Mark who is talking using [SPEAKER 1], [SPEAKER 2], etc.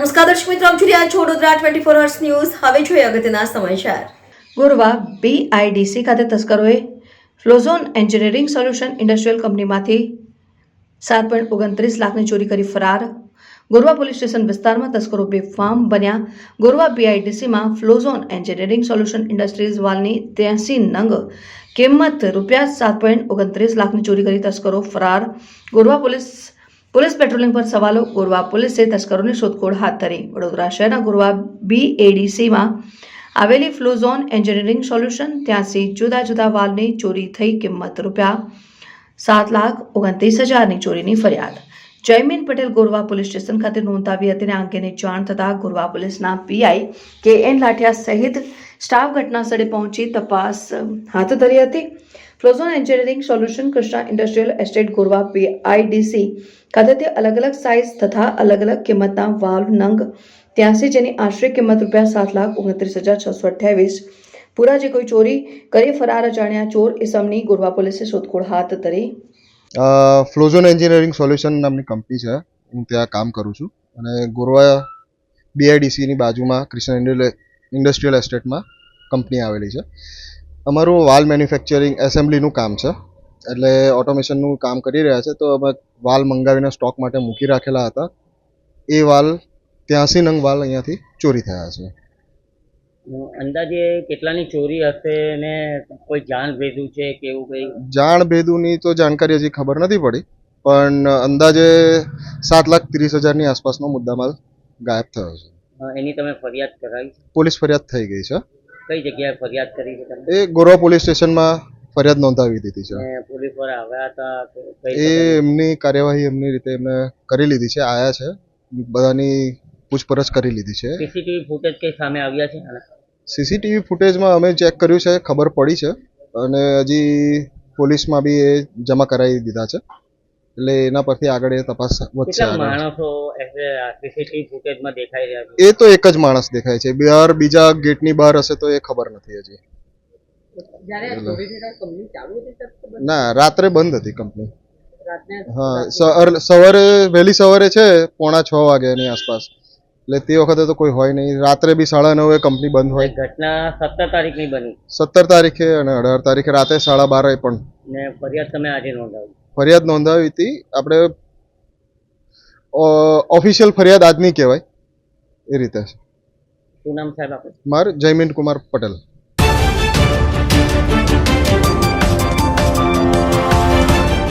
[SPEAKER 1] દર્શક મિત્રો આપ જોઈ રહ્યા ટ્વેન્ટી ફોર અવર્સ ન્યૂઝ હવે જોઈએ અગત્યના સમાચાર.
[SPEAKER 2] ગોરવા બીઆઈડીસી ખાતે તસ્કરોએ ફ્લોઝોન એન્જિનિયરિંગ સોલ્યુશન ઇન્ડસ્ટ્રીયલ કંપનીમાંથી સાત પોઈન્ટ ઓગણત્રીસ લાખની ચોરી કરી ફરાર. ગોરવા પોલીસ સ્ટેશન વિસ્તારમાં તસ્કરો બેફામ બન્યા. ગોરવા બીઆઈડીસીમાં ફ્લોઝોન એન્જિનિયરિંગ સોલ્યુશન ઇન્ડસ્ટ્રીઝ વાલની ત્યાસી નંગ કિંમત રૂપિયા સાત પોઈન્ટ ઓગણત્રીસ લાખની ચોરી કરી તસ્કરો ફરાર. ગોરવા પોલીસ પોલીસ પેટ્રોલિંગ પર સવાલો ગોરવા પોલીસે તસ્કરોની શોધખોળ હાથ ધરી. વડોદરા શહેરના ગોરવા બીએડીસીમાં આવેલી ફ્લોઝોન એન્જિનિયરિંગ સોલ્યુશન ત્યાંથી જુદા જુદા વાલની ચોરી થઈ કિંમત રૂપિયા સાત લાખ ઓગણત્રીસ હજારની ચોરીની ફરિયાદ. જયમીન પટેલ ગોરવા પોલીસ સ્ટેશન ખાતે નોંધાવી હતી અને આ અંગેની જાણ થતાં ગોરવા પોલીસના પીઆઈ કે એન લાઠિયા સહિત સ્ટાફ ઘટના સ્થળે પહોંચી તપાસ હાથ ધરી હતી. Flozone engineering solution Krishna industrial estate Gorwa PIDC ખાતેથી અલગ અલગ સાઇઝ તથા અલગ અલગ કિંમતના વાલ્વ નંગ ત્યાંસી જેની આશરે કિંમત રૂપિયા સાત લાખ ઓગણત્રીસ હજાર છસો અઠ્યાવીસ પૂરા જે કોઈ ચોરી કરી ફરાર અજાણ્યા ચોર ઇસમની ગોરવા પોલીસે શોધખોળ હાથ ધરી
[SPEAKER 3] ફ્લોઝોન એન્જિનિયરિંગ સોલ્યુશન નામની કંપની છે. હું ત્યાં કામ કરું છું. અને ગોરવા બીઆઈડીસીની બાજુમાં ક્રિષ્ન ઇન્ડસ્ટ્રીયલ એસ્ટેટમાં કંપની આવેલી છે. અમારું વાલ મેન્યુફેક્ચરિંગ એસેમ્બલીનું કામ છે. એટલે ઓટોમેશનનું કામ કરી રહ્યા છે. તો અમે વાલ મંગાવીને સ્ટોક માટે મૂકી રાખેલા હતા. એ વાલ ત્યાંસી નંગ વાલ અહીંયાથી ચોરી થયા છે.
[SPEAKER 4] અંદાજે કેટલાની ચોરી હશે ને કોઈ જાણ ભેદું છે કે એવું કંઈ?
[SPEAKER 3] જાણ ભેદુની તો જાણકારી હજી ખબર નથી પડી પણ અંદાજે સાત લાખ ત્રીસ હજારની આસપાસનો મુદ્દામાલ ગાયબ થયો છે.
[SPEAKER 4] એની તમે ફરિયાદ કરાવી
[SPEAKER 3] પોલીસ ફરિયાદ થઈ ગઈ છે.
[SPEAKER 4] કઈ જગ્યાએ ફરિયાદ કરી છે તમે
[SPEAKER 3] એ ગોરવા પોલીસ સ્ટેશનમાં ફરિયાદ નોંધાવી દીધી છે.
[SPEAKER 4] પોલીસ પર આવ્યા હતા
[SPEAKER 3] એ એમની કાર્યવાહી એમની રીતે એમને કરી લીધી છે આયા છે. બધાની પૂછપરછ કરી લીધી છે.
[SPEAKER 4] સીસીટીવી ફૂટેજ કઈ સામે આવ્યા છે?
[SPEAKER 3] સીસીટીવી ફૂટેજમાં અમે ચેક કર્યું છે ખબર પડી છે. અને હજી પોલીસમાં બી એ જમા કરાવી દીધા છે. એટલે એના પરથી આગળ એ તપાસ વધશે
[SPEAKER 4] માણસો સીસીટીવી ફૂટેજમાં દેખાઈ રહ્યા છે?
[SPEAKER 3] એ તો એક જ માણસ દેખાય છે. બહાર બીજા ગેટની બહાર હશે તો એ ખબર નથી હજી. ના રાત્રે બંધ હતી કંપની હા સવાર- સવારે વહેલી સવારે છે પોણા છ વાગ્યાની આસપાસ. એટલે તે વખતે તો કોઈ હોય નહીં. રાત્રે બી સાડા નવે કંપની બંધ હોય.
[SPEAKER 4] ઘટના સત્તર તારીખની બની.
[SPEAKER 3] સત્તર તારીખે અને અઢાર તારીખે રાતે સાડા બારે પણ.
[SPEAKER 4] ને ફરિયાદ તમે આજે નોંધાવી.
[SPEAKER 3] ફરિયાદ નોંધાવી હતી. આપણે ઓફિશિયલ ફરિયાદ આજની કહેવાય. એ રીતે.
[SPEAKER 4] શું નામ સાહેબ આપણે
[SPEAKER 3] મારું જયમીન કુમાર પટેલ.